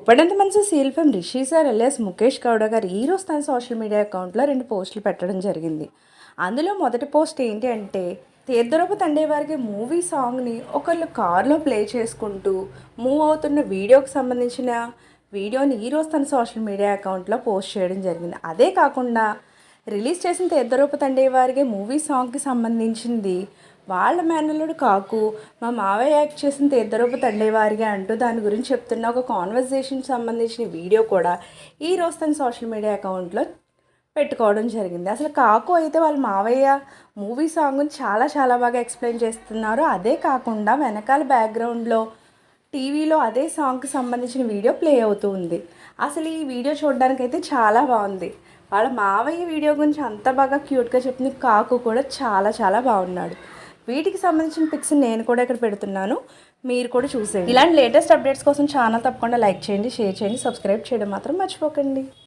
ఉప్పడంత మనసు seal Rishi sir L S Mukesh Gowda గారు ఈరోజు తన సోషల్ మీడియా అకౌంట్లో రెండు పోస్టులు పెట్టడం జరిగింది. అందులో మొదటి పోస్ట్ ఏంటి అంటే తీర్థరూప తండే వారికి మూవీ సాంగ్ని ఒకళ్ళు కార్లో ప్లే చేసుకుంటూ మూవ్ అవుతున్న వీడియోకి సంబంధించిన వీడియోని ఈరోజు తన సోషల్ మీడియా అకౌంట్లో పోస్ట్ చేయడం జరిగింది. అదే కాకుండా రిలీజ్ చేసిన తీర్థరూప తండే వారికి మూవీ సాంగ్కి సంబంధించింది వాళ్ళ మేనల్లుడు కాకు మా మావయ్య యాక్ట్ చేసిన తీర్థరూప తండేవారిగా అంటూ దాని గురించి చెప్తున్న ఒక కాన్వర్జేషన్ సంబంధించిన వీడియో కూడా ఈ రోజు తన సోషల్ మీడియా అకౌంట్లో పెట్టుకోవడం జరిగింది. అసలు కాకు అయితే వాళ్ళ మావయ్య మూవీ సాంగ్ని చాలా చాలా బాగా ఎక్స్ప్లెయిన్ చేస్తున్నారు. అదే కాకుండా వెనకాల బ్యాక్గ్రౌండ్లో టీవీలో అదే సాంగ్కి సంబంధించిన వీడియో ప్లే అవుతూ ఉంది. అసలు ఈ వీడియో చూడడానికైతే చాలా బాగుంది. వాళ్ళ మావయ్య వీడియో గురించి అంత బాగా క్యూట్గా చెప్పిన కాకు కూడా చాలా చాలా బాగున్నాడు. వీటికి సంబంధించిన పిక్స్ నేను కూడా ఇక్కడ పెడుతున్నాను. మీరు కూడా చూసేయండి. ఇలాంటి లేటెస్ట్ అప్డేట్స్ కోసం ఛానల్ తప్పకుండా లైక్ చేయండి షేర్ చేయండి సబ్స్క్రైబ్ చేయడం మాత్రం మర్చిపోకండి.